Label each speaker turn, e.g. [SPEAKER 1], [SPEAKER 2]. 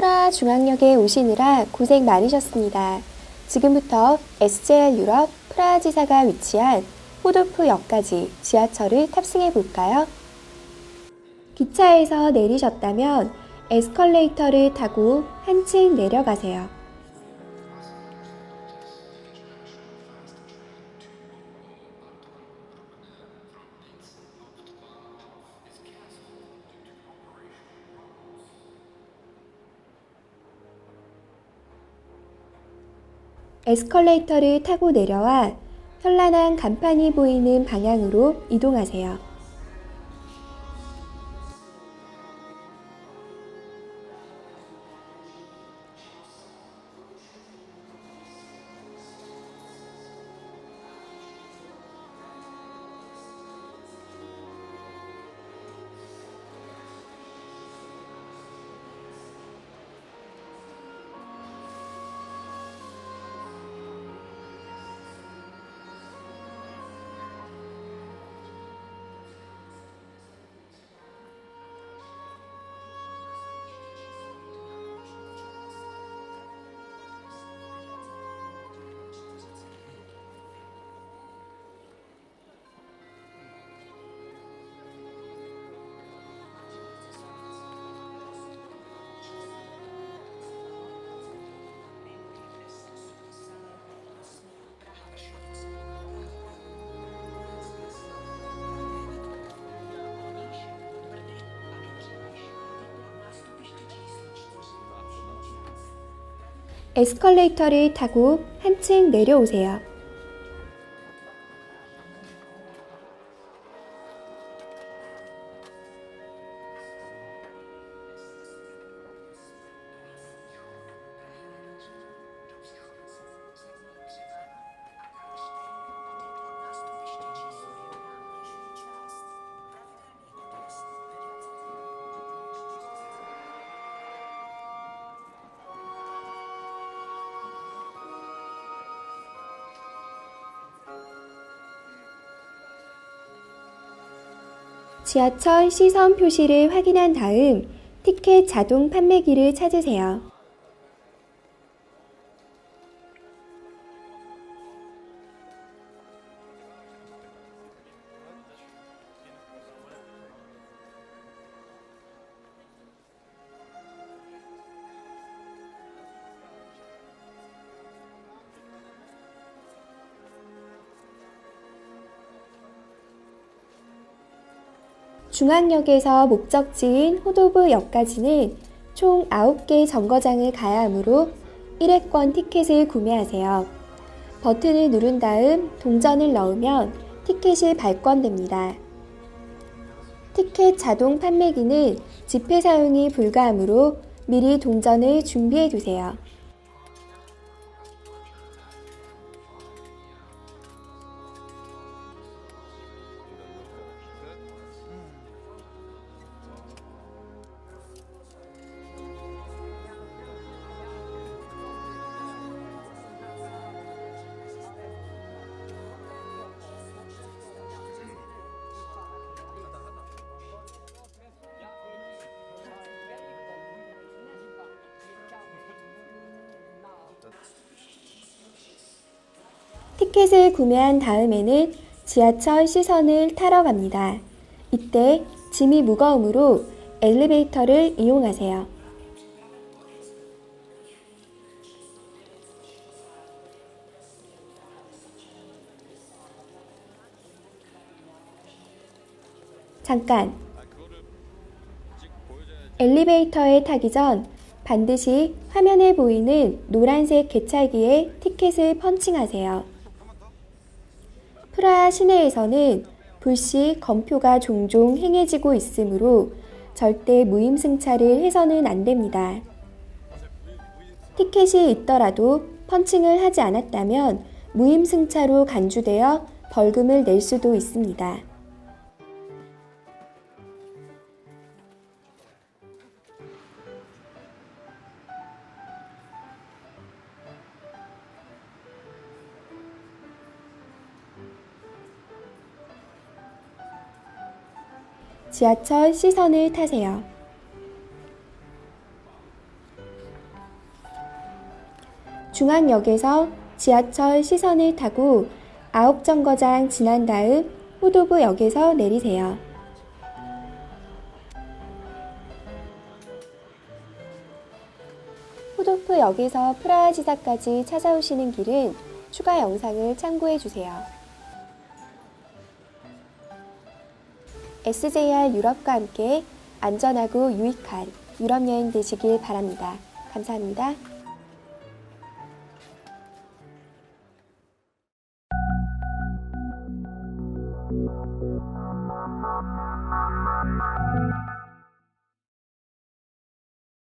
[SPEAKER 1] 프라 중앙역에 오시느라 고생 많으셨습니다. 지금부터 SJR 유럽 프라하 지사가 위치한 호도프역까지 지하철을 탑승해 볼까요? 기차에서 내리셨다면 에스컬레이터를 타고 한층 내려가세요. 에스컬레이터를 타고 내려와 현란한 간판이 보이는 방향으로 이동하세요. 에스컬레이터를 타고 한층 내려오세요. 지하철 시선 표시를 확인한 다음 티켓 자동 판매기를 찾으세요. 중앙역에서 목적지인 호도브역까지는 총 9개 정거장을 가야 하므로 1회권 티켓을 구매하세요. 버튼을 누른 다음 동전을 넣으면 티켓이 발권됩니다. 티켓 자동 판매기는 지폐 사용이 불가하므로 미리 동전을 준비해 두세요. 티켓을 구매한 다음에는 지하철 시선을 타러 갑니다. 이때 짐이 무거우므로 엘리베이터를 이용하세요. 잠깐. 엘리베이터에 타기 전 반드시 화면에 보이는 노란색 개찰기에 티켓을 펀칭하세요. 프라하 시내에서는 불시 검표가 종종 행해지고 있으므로 절대 무임승차를 해서는 안 됩니다. 티켓이 있더라도 펀칭을 하지 않았다면 무임승차로 간주되어 벌금을 낼 수도 있습니다. 지하철 시선을 타세요. 중앙역에서 지하철 시선을 타고 아홉 정거장 지난 다음 호도부역에서 내리세요. 호도프역에서 프라하 지사까지 찾아오시는 길은 추가 영상을 참고해 주세요. SJR 유럽과 함께 안전하고 유익한 유럽 여행 되시길 바랍니다. 감사합니다.